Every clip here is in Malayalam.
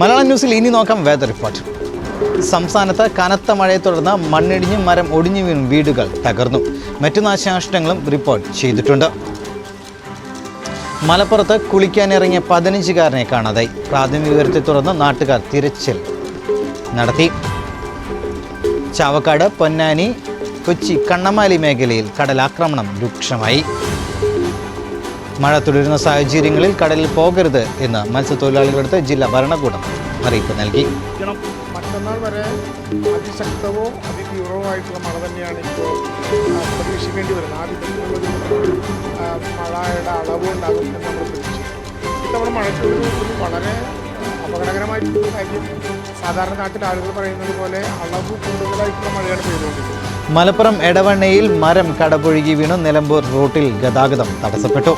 മലയാളം ന്യൂസിൽ ഇനി നോക്കാം വെതർ റിപ്പോർട്ട് സംസ്ഥാനത്ത് കനത്ത മഴയെ തുടർന്ന് മണ്ണിടിഞ്ഞും മരം ഒടിഞ്ഞു വീണും വീടുകൾ തകർന്നു. മറ്റു നാശനഷ്ടങ്ങളും റിപ്പോർട്ട് ചെയ്തിട്ടുണ്ട്. മലപ്പുറത്ത് കുളിക്കാനിറങ്ങിയ പതിനഞ്ചുകാരനെ കാണാതായി. പ്രാഥമിക വിവരത്തെ തുടർന്ന് നാട്ടുകാർ തിരച്ചിൽ നടത്തി. ചാവക്കാട് പൊന്നാനി കൊച്ചി കണ്ണമാലി മേഖലയിൽ കടലാക്രമണം രൂക്ഷമായി. മഴ തുടരുന്ന സാഹചര്യങ്ങളിൽ കടലിൽ പോകരുത് എന്ന് മത്സ്യത്തൊഴിലാളികളടുത്ത് ജില്ലാ ഭരണകൂടം അറിയിപ്പ് നൽകി. മറ്റന്നാൾ വരെ അതിശക്തവും അതിതീവ്രവുമായിട്ടുള്ള മഴ തന്നെയാണ് ഇപ്പോൾ പ്രതീക്ഷിക്കേണ്ടി വരുന്നത്. ആ വിധത്തിലുള്ളൊരു മഴയുടെ അളവ് ഉണ്ടാകും എന്ന് നമ്മൾ പ്രതീക്ഷിക്കും ഇത്തവണ ഒരു വളരെ അപകടകരമായിട്ടുള്ള കാര്യം സാധാരണ നാട്ടിൽ ആളുകൾ പറയുന്നത് പോലെ അളവ് കൂടുതലായിട്ടുള്ള മഴയാണ് പെയ്തുകൊണ്ടിരിക്കുന്നത്. മലപ്പുറം എടവണ്ണയിൽ മരം കടപുഴുകി വീണു നിലമ്പൂർ റൂട്ടിൽ ഗതാഗതം തടസ്സപ്പെട്ടു.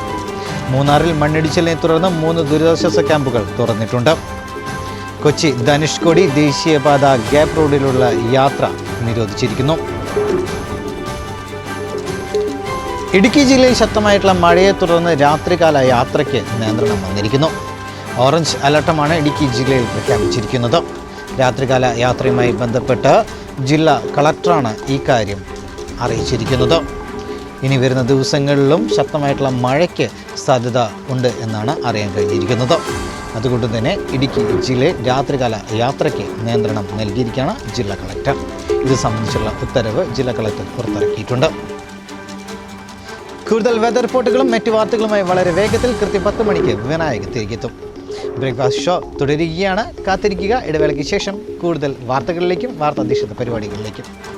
മൂന്നാറിൽ മണ്ണിടിച്ചിലിനെ തുടർന്ന് മൂന്ന് ദുരിതാശ്വാസ ക്യാമ്പുകൾ തുറന്നിട്ടുണ്ട്. കൊച്ചി ധനുഷ്കോടി ദേശീയപാത ഗ്യാപ് റോഡിലുള്ള യാത്ര നിരോധിച്ചിരിക്കുന്നു. ഇടുക്കി ജില്ലയിൽ ശക്തമായിട്ടുള്ള മഴയെ തുടർന്ന് രാത്രികാല യാത്രയ്ക്ക് നിയന്ത്രണം വന്നിരിക്കുന്നു. ഓറഞ്ച് അലർട്ടുമാണ് ഇടുക്കി ജില്ലയിൽ പ്രഖ്യാപിച്ചിരിക്കുന്നത്. രാത്രികാല യാത്രയുമായി ബന്ധപ്പെട്ട് ജില്ലാ കളക്ടറാണ് ഈ കാര്യം അറിയിച്ചിരിക്കുന്നത്. ഇനി വരുന്ന ദിവസങ്ങളിലും ശക്തമായിട്ടുള്ള മഴയ്ക്ക് സാധ്യത ഉണ്ട് എന്നാണ് അറിയാൻ കഴിഞ്ഞിരിക്കുന്നത്. അതുകൊണ്ട് തന്നെ ഇടുക്കി ജില്ലയിൽ രാത്രികാല യാത്രയ്ക്ക് നിയന്ത്രണം നൽകിയിരിക്കുകയാണ് ജില്ലാ കളക്ടർ. ഇത് സംബന്ധിച്ചുള്ള ഉത്തരവ് ജില്ലാ കളക്ടർ പുറത്തിറക്കിയിട്ടുണ്ട്. കൂടുതൽ വെതർ റിപ്പോർട്ടുകളും മറ്റു വാർത്തകളുമായി വളരെ വേഗത്തിൽ കൃത്യം പത്ത് മണിക്ക് വിനായക തിരികെത്തും ബ്രേക്ക്ഫാസ്റ്റ് ഷോ തുടരുകയാണ്. കാത്തിരിക്കുക. ഇടവേളയ്ക്ക് ശേഷം കൂടുതൽ വാർത്തകളിലേക്കും വാർത്താധിഷ്ഠിത പരിപാടികളിലേക്കും.